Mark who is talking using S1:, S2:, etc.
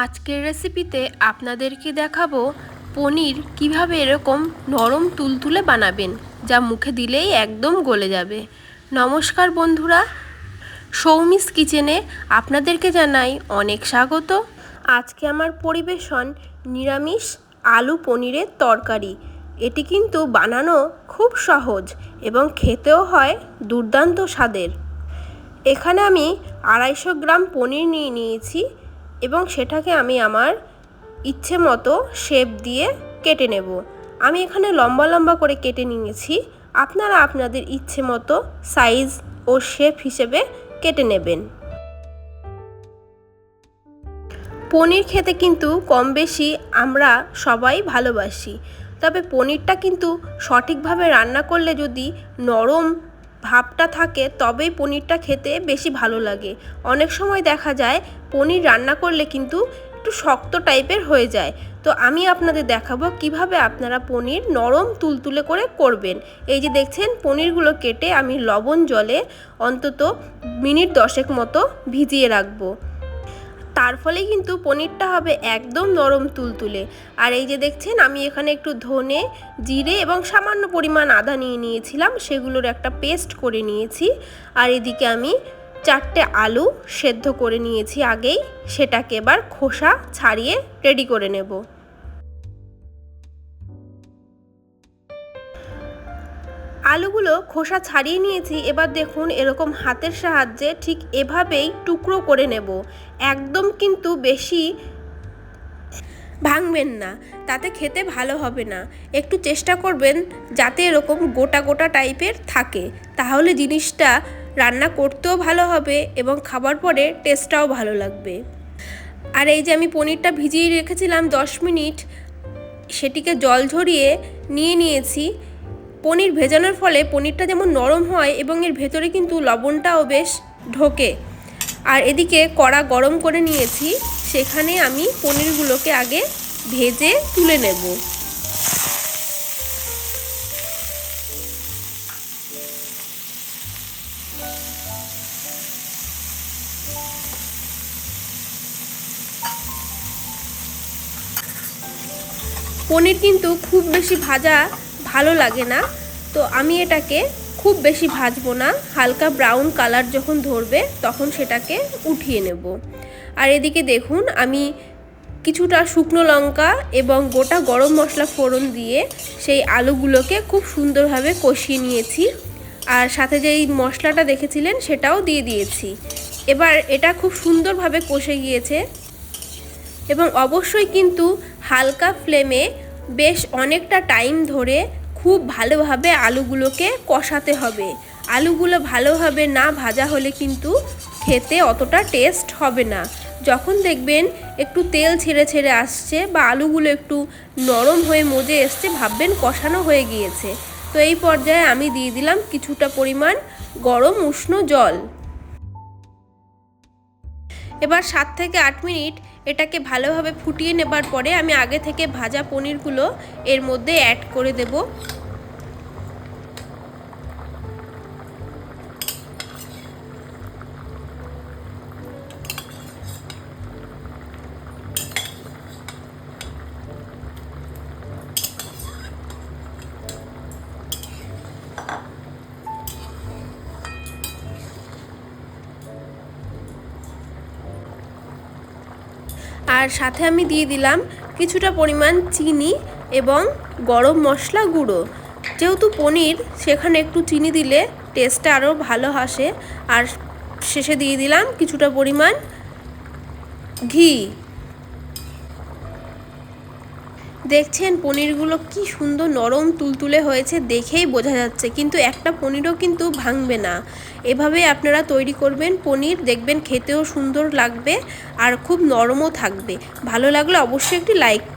S1: আজকের রেসিপিতে আপনাদেরকে দেখাবো? পনির কীভাবে এরকম নরম তুলতুলে বানাবেন, যা মুখে দিলেই একদম গলে যাবে। নমস্কার বন্ধুরা, সৌমিস কিচেনে আপনাদেরকে জানাই অনেক স্বাগত। আজকে আমার পরিবেশন নিরামিষ আলু পনিরের তরকারি। এটি কিন্তু বানানো খুব সহজ এবং খেতেও হয় দুর্দান্ত স্বাদের। এখানে আমি আড়াইশো গ্রাম পনির নিয়ে নিয়েছি। এবং সেটাকে আমি আমার ইচ্ছে মতো শেপ দিয়ে কেটে নেব। আমি এখানে লম্বা লম্বা করে কেটে নিয়েছি। আপনারা আপনাদের ইচ্ছে মতো সাইজ ও শেপ হিসেবে কেটে নেবেন। পনির খেতে কিন্তু কম বেশি আমরা সবাই ভালোবাসি। তবে পনিরটা কিন্তু সঠিকভাবে রান্না করলে যদি নরম ভাবটা থাকে, তবেই পনিরটা খেতে বেশি ভালো লাগে। অনেক সময় দেখা যায়, পনির রান্না করলে কিন্তু একটু শক্ত টাইপের হয়ে যায়। তো আমি আপনাদের দেখাবো কীভাবে আপনারা পনির নরম তুলতুলে করে করবেন। এই যে দেখছেন, পনিরগুলো কেটে আমি লবণ জলে অন্তত মিনিট দশেক মতো ভিজিয়ে রাখব। তার ফলে কিন্তু পনিরটা হবে একদম নরম তুলতুলে। আর এই যে দেখছেন, আমি এখানে একটু ধনে, জিরে এবং সামান্য পরিমাণ আদা নিয়ে নিয়েছিলাম, সেগুলোর একটা পেস্ট করে নিয়েছি। আর এদিকে আমি চারটে আলু সেদ্ধ করে নিয়েছি আগেই, সেটাকে এবার খোসা ছাড়িয়ে রেডি করে নেব। আলুগুলো খোসা ছাড়িয়ে নিয়েছি, এবার দেখুন এরকম হাতের সাহায্যে ঠিক এভাবেই টুকরো করে নেব। একদম কিন্তু বেশি ভাঙবেন না, তাতে খেতে ভালো হবে না। একটু চেষ্টা করবেন যাতে এরকম গোটা গোটা টাইপের থাকে। তাহলে জিনিসটা রান্না করতেও ভালো হবে এবং খাবার পরে টেস্টটাও ভালো লাগবে। আর এই যে আমি পনিরটা ভিজিয়ে রেখেছিলাম দশ মিনিট, সেটিকে জল ঝরিয়ে নিয়ে নিয়েছি। পনির ভেজানোর ফলে পনিরটা যেমন নরম হয় এবং এর ভেতরে কিন্তু লবণটাও বেশ ঢোকে। আর এদিকে কড়া গরম করে নিয়েছি, সেখানে আমি পনিরগুলোকে আগে ভেজে তুলে নেব। পনির কিন্তু খুব বেশি ভাজা ভালো লাগে না। তো আমি এটাকে খুব বেশি ভাজবো না। হালকা ব্রাউন কালার যখন ধরবে, তখন সেটাকে উঠিয়ে নেব। আর এদিকে দেখুন, আমি কিছুটা শুকনো লঙ্কা এবং গোটা গরম মশলা ফোড়ন দিয়ে সেই আলুগুলোকে খুব সুন্দরভাবে কষিয়ে নিয়েছি। আর সাথে যেই মশলাটা দেখেছিলেন, সেটাও দিয়ে দিয়েছি। এবার এটা খুব সুন্দরভাবে কষে গিয়েছে। এবং অবশ্যই কিন্তু হালকা ফ্লেমে বেশ অনেকটা টাইম ধরে খুব ভালোভাবে আলুগুলোকে কষাতে হবে। আলুগুলো ভালোভাবে না ভাজা হলে কিন্তু খেতে অতটা টেস্ট হবে না। যখন দেখবেন একটু তেল ছেড়ে ছেড়ে আসছে বা আলুগুলো একটু নরম হয়ে মজে এসছে, ভাববেন কষানো হয়ে গিয়েছে। তো এই পর্যায়ে আমি দিয়ে দিলাম কিছুটা পরিমাণ গরম উষ্ণ জল। এবার সাত থেকে আট মিনিট এটাকে ভালোভাবে ফুটিয়ে নেবার পরে আমি আগে থেকে ভাজা পনিরগুলো এর মধ্যে অ্যাড করে দেব। আর সাথে আমি দিয়ে দিলাম কিছুটা পরিমাণ চিনি এবং গরম মশলা গুঁড়ো। যেহেতু পনির, সেখানে একটু চিনি দিলে টেস্টটা আরও ভালো আসে। আর শেষে দিয়ে দিলাম কিছুটা পরিমাণ ঘি। দেখছেন পনিরগুলো কি সুন্দর নরম তুলতুলে হয়েছে দেখেই বোঝা যাচ্ছে, কিন্তু একটা পনিরও কিন্তু ভাঙবে না। এভাবে আপনারা তৈরি করবেন পনির, দেখবেন খেতেও সুন্দর লাগবে আর খুব নরমও থাকবে। ভালো লাগলে অবশ্যই একটি লাইক